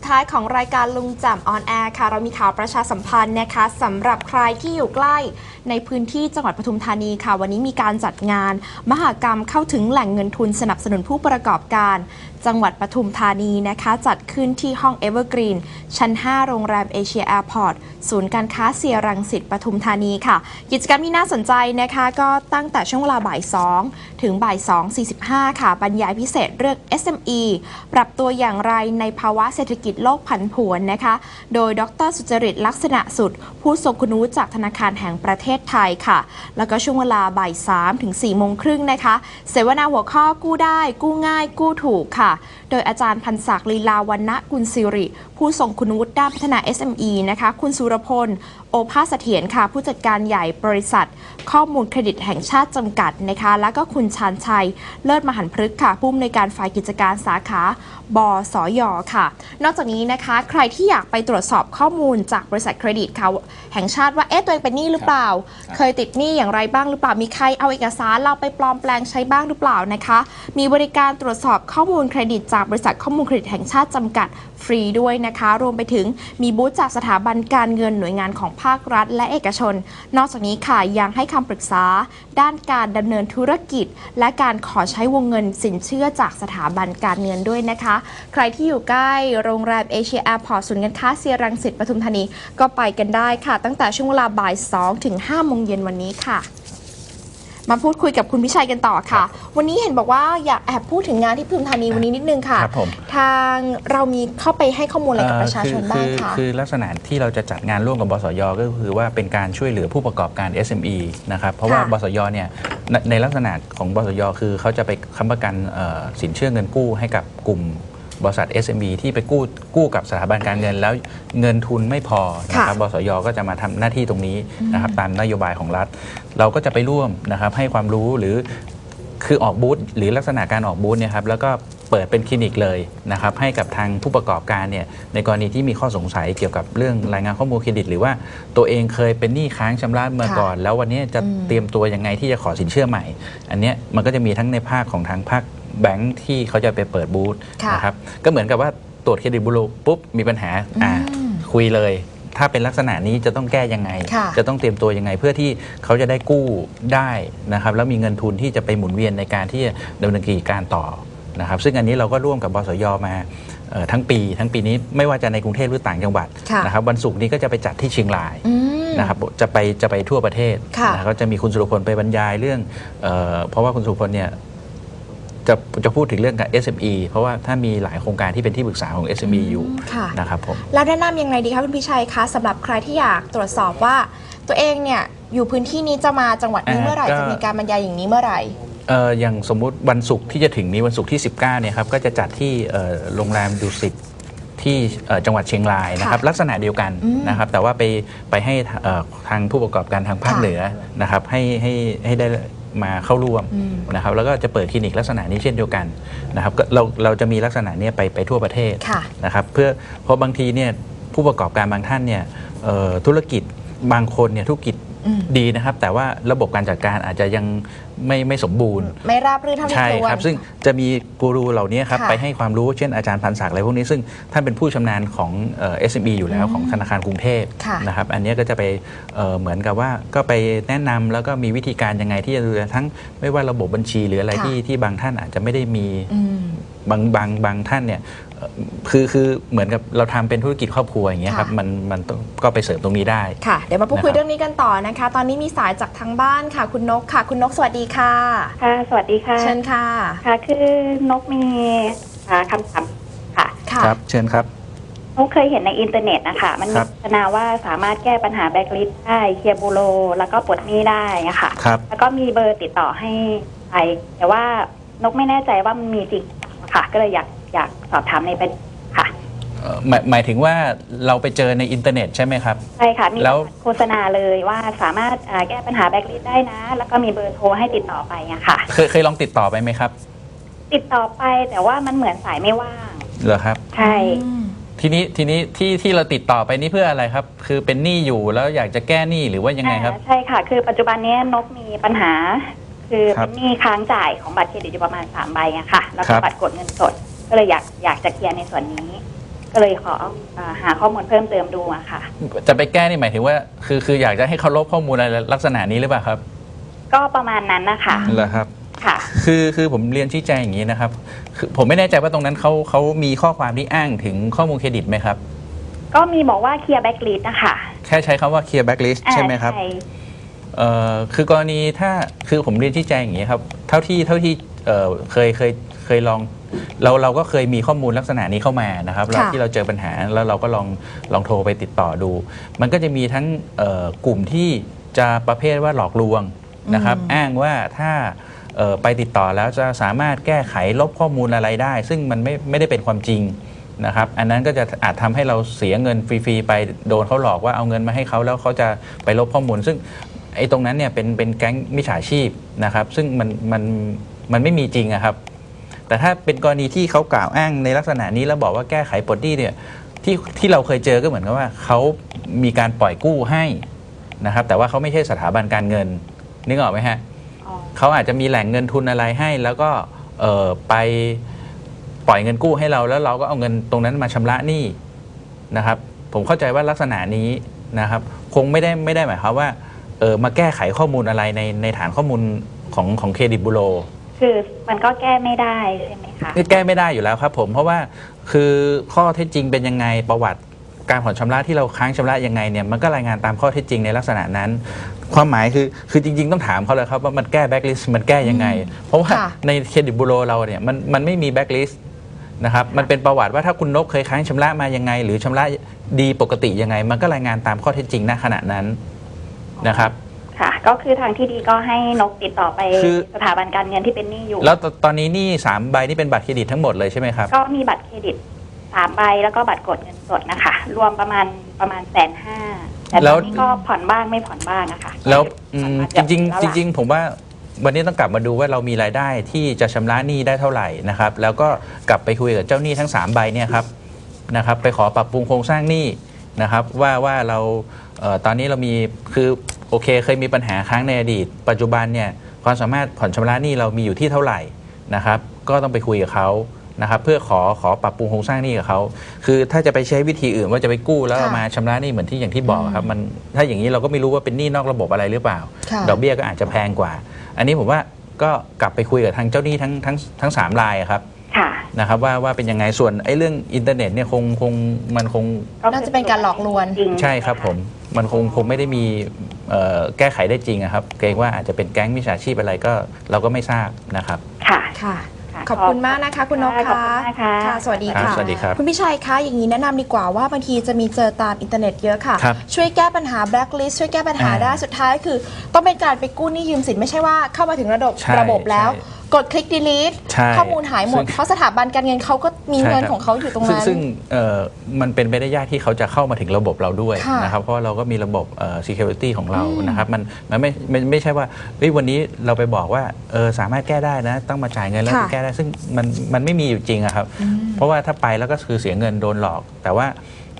สุดท้ายของรายการลุงแจ่มออนแอร์ค่ะ เรามีข่าวประชาสัมพันธ์นะคะสำหรับใครที่อยู่ใกล้ในพื้นที่จังหวัดปทุมธานีค่ะ วันนี้มีการจัดงาน มหากรรมเข้าถึงแหล่งเงินทุนสนับสนุนผู้ประกอบการ จังหวัดปทุมธานีนะคะ จัดขึ้นที่ห้องเอเวอร์กรีนชั้น 5 โรงแรมเอเชียแอร์พอร์ตศูนย์การค้าเซียรังสิตปทุมธานีค่ะ กิจกรรมที่น่าสนใจนะคะก็ตั้งแต่ช่วงเวลาบ่าย 2 ถึงบ่าย 2.45 ค่ะบรรยายพิเศษเรื่อง SME ปรับตัวอย่างไรในภาวะเศรษฐกิจโลกผันผวนนะคะ โดยดรสุจริตลักษณะสุด ผู้ทรงคุณวุฒิจากธนาคารแห่งประเทศไทยค่ะ แล้วก็ช่วงเวลาบ่าย3ถึง4โมงครึ่งนะคะ เสวนาหัวข้อกู้ได้ กู้ง่าย กู้ถูกค่ะ โดยอาจารย์พันศักดิ์ลีลาวันณกุลสิริ ผู้ทรงคุณวุฒิด้านพัฒนา SME นะคะ คุณสุรพลโอภาสเสถียรค่ะ ผู้จัดการใหญ่บริษัท ข้อมูลเครดิตแห่งชาติจำกัดนะคะ แล้วก็คุณชานชัย เลิศมหันพฤกษ์ค่ะผู้อำนวยการฝ่ายกิจการสาขา บสอยค่ะ นอกจากนี้นะคะ ใครที่อยากไปตรวจสอบข้อมูลจากบริษัทเครดิตค่ะแห่งชาติว่าเอ๊ะตัวเองเป็นหนี้หรือเปล่าครับเคยติดหนี้อย่างไรบ้างหรือเปล่ามีใครเอาเอกสารเราไปปลอมแปลงใช้บ้างหรือเปล่านะคะ มีบริการตรวจสอบข้อมูลเครดิต จากบริษัทข้อมูลเครดิตแห่งชาติจำกัดฟรีด้วยนะคะ รวมไปถึงมีบูธจากสถาบันการเงินหน่วยงานของภาครัฐ และเอกชน นอกจากนี้ค่ะยังให้คำปรึกษา ด้านการดำเนินธุรกิจ และการขอใช้วงเงินสินเชื่อจากสถาบันการเงินด้วยนะคะ ใครที่อยู่ใกล้โรงแรมเอเชียแอร์พอร์ตศูนย์การค้าเซียรังสิตปทุมธานี ก็ไปกันได้ค่ะ ตั้งแต่ช่วงเวลาบ่าย2ถึง5โมงเย็นวันนี้ค่ะมาพูดคุยกับคุณพิชัยกันต่อค่ะ วันนี้เห็นบอกว่าอยากแอบพูดถึงงานที่ปทุมธานีวันนี้นิดนึงค่ะครับผมทางเรามีเข้าไปให้ข้อมูลอะไรกับประชาชนเอ่อบ้างคือคะคือลักษณะที่เราจะจัดงานร่วมกับบสยก็คือว่าเป็นการช่วยเหลือผู้ประกอบการ SME นะครับ เพราะว่าค่ะบสยเนี่ยในในลักษณะของบสยคือเขาจะไปค้ำประกันเอ่อสินเชื่อเงินกู้ให้กับกลุ่ม บริษัท SME ที่ไปกู้กู้กับสถาบันการเงิน แล้วเงินทุนไม่พอนะครับบสยก็จะมาทำหน้าที่ตรงนี้นะครับตามนโยบายของรัฐ เราก็จะไปร่วมนะครับให้ความรู้หรือคือออกบูธหรือลักษณะการออกบูธเนี่ยครับแล้วก็เปิดเป็นคลินิกเลยนะครับให้กับทางผู้ประกอบการเนี่ยในกรณีที่มีข้อสงสัยเกี่ยวกับเรื่องรายงานข้อมูลเครดิต หรือว่าตัวเองเคยเป็นหนี้ค้างชำระเมื่อค่ะก่อน แล้ววันนี้จะอืมเตรียมตัวยังไงที่จะขอสินเชื่อใหม่ อันเนี้ยมันก็จะมีทั้งในภาคของทางภาค แบงค์ที่เขาจะไปเปิดบูธค่ะนะครับก็เหมือนกับว่าตรวจเครดิตบูโรปุ๊บมีปัญหาอ่าอืมคุยเลย ถ้าเป็นลักษณะนี้จะต้องแก้ยังไง ค่ะ จะต้องเตรียมตัวยังไง เพื่อที่เขาจะได้กู้ได้นะครับแล้วมีเงินทุนที่จะไปหมุนเวียนในการที่จะดำเนินกิจการต่อนะครับซึ่งอันนี้เราก็ร่วมกับบสยมาเอ่อทั้งปี ทั้งปีนี้ไม่ว่าจะในกรุงเทพหรือต่างจังหวัดค่ะ นะครับวันศุกร์นี้ก็จะไปจัดที่เชียงราย อืม นะครับจะไปจะไปทั่วประเทศค่ะ นะก็จะมีคุณสุรพลไปบรรยายเรื่องเออเพราะว่าคุณสุรพลเนี่ย จะจะพูดถึงเรื่องกับ SME เพราะว่าถ้ามีหลายโครงการที่เป็นที่ปรึกษาของ SME อยู่ค่ะ นะครับผม แล้วแนะนำยังไงดีคะคุณพิชัยคะสำหรับใครที่อยากตรวจสอบว่า ตัวเองเนี่ยอยู่พื้นที่นี้จะมาจังหวัดนี้อ่าเมื่อไหร่ก็ จะมีการบรรยายอย่างนี้เมื่อไหร่ เอ่ออย่างสมมุติวันศุกร์ที่จะถึงนี้วันศุกร์ที่ 19เนี่ยครับก็จะจัดที่เอ่อโรงแรมดุสิตที่เอ่อจังหวัดเชียงรายนะครับ ค่ะลักษณะเดียวกันอืมนะครับแต่ว่าไปไปให้เอ่อทางผู้ประกอบการทางภาคค่ะ เหนือนะครับให้ให้ให้ได้ มาเข้าร่วมอืมนะครับแล้วก็จะเปิดคลินิกลักษณะนี้เช่นเดียวกันนะครับก็เราเราจะมีลักษณะเนี้ยไปไปทั่วประเทศค่ะนะครับเพื่อเพราะบางทีเนี่ยผู้ประกอบการบางท่านเนี่ยเอ่อธุรกิจบางคนเนี่ยธุรกิจอืม ดีนะครับ แต่ว่าระบบการจัดการอาจจะยังไม่ไม่สมบูรณ์ ไม่ราบรื่นเท่าที่ใช่ควรครับ ซึ่งจะมีกูรูเหล่านี้ครับค่ะไปให้ความรู้เช่นอาจารย์พันศักดิ์อะไรพวกนี้ซึ่งท่านเป็นผู้ชำนาญของเอ่อ SME อยู่แล้วอืมของธนาคารกรุงเทพค่ะนะครับ อันนี้ก็จะไปเอ่อเหมือนกับว่าก็ไปแนะนำแล้วก็มีวิธีการยังไงที่จะดูแลทั้งไม่ว่าระบบบัญชีหรืออะไรค่ะที่ที่บางท่านอาจจะไม่ได้มีอืมบางบางบางท่านเนี่ยเอ่อ คือคือเหมือนกับเราทำเป็นธุรกิจครอบครัวอย่างเงี้ยครับค่ะมันมันต้องก็ไปเสริมตรงนี้ได้ค่ะเดี๋ยวมาพูดคุยนะครับเรื่องนี้กันต่อนะคะ ตอนนี้มีสายจากทางบ้านค่ะ คุณนกค่ะ คุณนกสวัสดีค่ะค่ะ สวัสดีค่ะเชิญค่ะค่ะ คือนกมีอ่าคำถามค่ะค่ะครับ เชิญครับนกเคยเห็นในอินเทอร์เน็ตนะคะมันคมีรับโฆษณาว่าสามารถแก้ปัญหาแบล็คลิสต์ได้เคลียร์บูโรแล้วก็ปลดหนี้ได้อะค่ะครับแล้วก็มีเบอร์ติดต่อให้ไปแต่ว่านกไม่แน่ใจว่ามันมีจริงค่ะ ก็เลยอยาก อยากสอบถามในประเด็นค่ะเอ่อหมายหมายถึงว่าเราไปเจอในอินเทอร์เน็ตใช่ไหมครับ ใช่ค่ะมีแล้ว โฆษณาเลยว่าสามารถอ่าแก้ปัญหาแบล็คลิสต์ได้นะ แล้วก็มีเบอร์โทรให้ติดต่อไปอะค่ะ เคยเคยลองติดต่อไปไหมครับติดต่อไปแต่ว่ามันเหมือนสายไม่ว่าง เหรอครับ ใช่ อืมทีนี้ทีนี้ที่ที่เราติดต่อไปนี่เพื่ออะไรครับ คือเป็นหนี้อยู่แล้วอยากจะแก้หนี้หรือว่ายังไงครับ อ่าใช่ค่ะ คือปัจจุบันนี้นกมีปัญหา คือครัเป็บนหนี้ค้างจ่ายของบัตรเครดิตอยู่ประมาณสามใบอะค่ะ แล้วครัก็บ บัตรกดเงินสด ก็เลยอยากอยากจะเคลียร์ในส่วนนี้ ก็เลยขอเอ่อหาข้อมูลเพิ่มเติมดูอะค่ะ จะไปแก้นี่หมายถึงว่า คือคืออยากจะให้เขาลบข้อมูลอะไรลักษณะนี้หรือเปล่าครับก็ประมาณนั้นนะคะเหรอครับ ค่ะ คือคือผมเรียนชี้แจงอย่างนี้นะครับคือผมไม่แน่ใจว่าตรงนั้นเขาเขามีข้อความที่อ้างถึงข้อมูลเครดิตไหมครับ ก็มีบอกว่าเคลียร์แบ็กลิสนะคะแค่ใช้คำว่า clear backlist ใช่ไหมครับ อ่าใช่เอ่อคือกรณีถ้าคือผมเรียนชี้แจงอย่างนี้ครับ เท่าที่เท่าที่เอ่อเคยเคย เคยลองเราเราก็เคยมีข้อมูลลักษณะนี้เข้ามานะครับเราค่ะที่เราเจอปัญหาแล้วเราก็ลองลองโทรไปติดต่อดู มันก็จะมีทั้งเอ่อกลุ่มที่จะประเภทว่าหลอกลวงนะครับอืมอ้างว่าถ้าเอ่อไปติดต่อแล้วจะสามารถแก้ไขลบข้อมูลอะไรได้ ซึ่งมันไม่ไม่ได้เป็นความจริงนะครับ อันนั้นก็จะอาจทำให้เราเสียเงินฟรีๆไปโดนเขาหลอกว่าเอาเงินมาให้เขาแล้วเขาจะไปลบข้อมูล ซึ่งไอ้ตรงนั้นเนี่ยเป็นเป็นแก๊งมิจฉาชีพนะครับ ซึ่งมันมันมันไม่มีจริงอะครับ แต่ถ้าเป็นกรณีที่เขากล่าวอ้างในลักษณะนี้แล้วบอกว่าแก้ไขปลดหนี้เนี่ยที่ที่เราเคยเจอก็เหมือนกับว่าเขามีการปล่อยกู้ให้นะครับ แต่ว่าเขาไม่ใช่สถาบันการเงินนึกออกไหมฮะอ๋อเขาอาจจะมีแหล่งเงินทุนอะไรให้ แล้วก็เอ่อไปปล่อยเงินกู้ให้เราแล้วเราก็เอาเงินตรงนั้นมาชำระหนี้นะครับ ผมเข้าใจว่าลักษณะนี้นะครับ คงไม่ได้ไม่ได้หมายความว่าเออมาแก้ไขข้อมูลอะไรในในฐานข้อมูลของของเครดิตบูโร คือมันก็แก้ไม่ได้ใช่ไหมคะนี่แก้ไม่ได้อยู่แล้วครับผมเพราะว่าคือข้อเท็จจริงเป็นยังไงประวัติการผ่อนชำระที่เราค้างชำระยังไงเนี่ยมันก็รายงานตามข้อเท็จจริงในลักษณะนั้น ความหมายคือคือจริง ๆ ต้องถามเขาเลยครับว่ามันแก้แบ็กลิสต์มันแก้ยังไง เพราะว่าค่ะ ในเครดิตบูโรเราเนี่ยมันมันไม่มีแบ็กลิสต์นะครับมันเป็นประวัติว่าถ้าคุณนกเคยค้างชำระมายังไง หรือชำระดีปกติยังไง มันก็รายงานตามข้อเท็จจริงณขณะนั้นนะครับค่ะ ก็คือทางที่ดีก็ให้นกติดต่อไปคือ สถาบันการเงินที่เป็นหนี้อยู่ แล้วตตอนนี้หนี่สามใบนี่เป็นบัตรเครดิตทั้งหมดเลยใช่ไหมครับก็มีบัตรเครดิตสามใบแล้วก็บัตรกดเงินสดนะคะ รวมประมาณประมาณแสนห้าแต่ตแล้อวนนี้ก็ผ่อนบ้างไม่ผ่อนบ้างนะคะแล้วอืมผ่อนจมาริงเกือบๆจแล้วล่ะริง ๆ ผมว่าวันนี้ต้องกลับมาดูว่าเรามีรายได้ที่จะชำระหนี้ได้เท่าไหร่นะครับแล้วก็กลับไปคุยกับเจ้าหนี้ทั้ง 3 ใบเนี่ยครับนะครับไปขอปรับปรุงโครงสร้างหนี้นะครับว่าว่าเราเอ่อตอนนี้เรามีคือ โอเค เคยมีปัญหาค้างในอดีต ปัจจุบันเนี่ยความสามารถผ่อนชำระหนี้เรามีอยู่ที่เท่าไหร่นะครับก็ต้องไปคุยกับเขานะครับเพื่อขอขอปรับปรุงโครงสร้างหนี้กับเขาคือถ้าจะไปใช้วิธีอื่นว่าจะไปกู้แล้วเอาค่ะมาชำระหนี้เหมือนที่อย่างที่บอกครับมันถ้าอย่างนี้เราก็ไม่รู้ว่าเป็นหนี้นอกระบบอะไรหรือเปล่าค่ะดอกเบี้ยก็อาจจะแพงกว่า อันนี้ผมว่าก็กลับไปคุยกับทางเจ้าหนี้ทั้งทั้งทั้งสามรายอะครับค่ะนะครับว่าว่าเป็นยังไงส่วนไอ้เรื่องอินเทอร์เน็ตเนี่ยคงคงมันคงน่าจะเป็นการหลอกลวงจริงใช่ครับผม มันคงคงไม่ได้มีเอ่อแก้ไขได้จริงอะครับ เกรงว่าอาจจะเป็นแก๊งมิจฉาชีพอะไรก็เราก็ไม่ทราบนะครับค่ะค่ะค่ะขอบคุณมากนะคะ คุณนกขอบคะคุณมากค่ะ ค่ะ สวัสดีครับค่ะ สวัสดีครับ คุณพิชัยคะอย่างนี้แนะนำดีกว่าว่าบางทีจะมีเจอตามอินเทอร์เน็ตเยอะค่ะ ครับช่วยแก้ปัญหาแบล็คลิสต์ช่วยแก้ปัญหาอ่าได้สุดท้ายคือ ต้องเป็นการไปกู้หนี้ยืมสินไม่ใช่ว่าเข้ามาถึงระบบใช่ระบบแล้ว ใช่ กดคลิก delete ใช่ข้อมูลหายหมด ซึ่ง เพราะสถาบันการเงินเขาก็มีเงินใช่ครับของเขาอยู่ตรงซึ่งนั้นซึ่งเอ่อมันเป็นไปได้ยากที่เขาจะเข้ามาถึงระบบเราด้วยค่ะนะครับเพราะว่าเราก็มีระบบเอ่อ security ของเราอืมนะครับมันมันไม่ไม่ไม่ใช่ว่าเฮ้ยวันนี้เราไปบอกว่าเออสามารถแก้ได้นะ ต้องมาจ่ายเงินแล้วค่ะ ถึงแก้ได้ซึ่งมันมันไม่มีอยู่จริงอะครับอืมเพราะว่าถ้าไปแล้วก็คือเสียเงินโดนหลอก แต่ว่า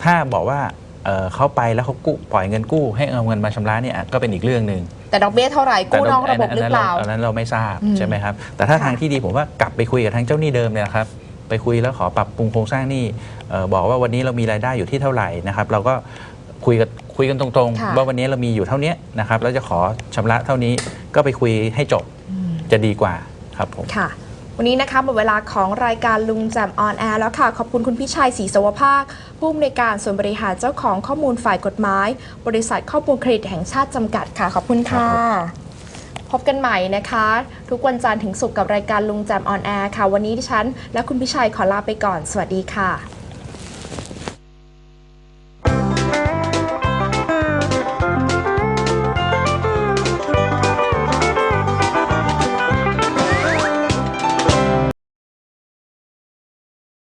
ถ้าบอกว่า เอ่อเขาไปแล้วเขากู้ปล่อยเงินกู้ ให้เอาเงินมาชำระเนี่ยอะก็เป็นอีกเรื่องหนึ่งแต่ดอกเบี้ยเท่าไหร่กู้นอกระบบหรือเปล่าอันนั้นเราไม่ทราบอืมใช่ไหมครับแต่ถ้าค่ะทางที่ดีผมว่ากลับไปคุยกับทางเจ้าหนี้เดิมเนี่ยนะครับไปคุยแล้วขอปรับปรุงโครงสร้างหนี้เอ่อบอกว่าวันนี้เรามีรายได้อยู่ที่เท่าไหร่นะครับเราก็คุยกันคุยกันตรงค่ะๆว่าวันนี้เรามีอยู่เท่านี้นะครับแล้วจะขอชำระเท่านี้ก็ไปคุยให้จบอืมจะดีกว่าครับผมค่ะ วันนี้นะคะหมดเวลาของรายการลุงแจมออนแอร์แล้วค่ะ ขอบคุณคุณพิชัยศรีสวภาค ผู้อำนวยการส่วนบริหารเจ้าของข้อมูลฝ่ายกฎหมาย บริษัทข้อมูลเครดิตแห่งชาติจำกัดค่ะ ขอบคุณค่ะ พบกันใหม่นะคะ ทุกวันจันทร์ถึงศุกร์กับรายการลุงแจมออนแอร์ค่ะ วันนี้ดิฉัน และคุณพิชัยขอลาไปก่อน สวัสดีค่ะ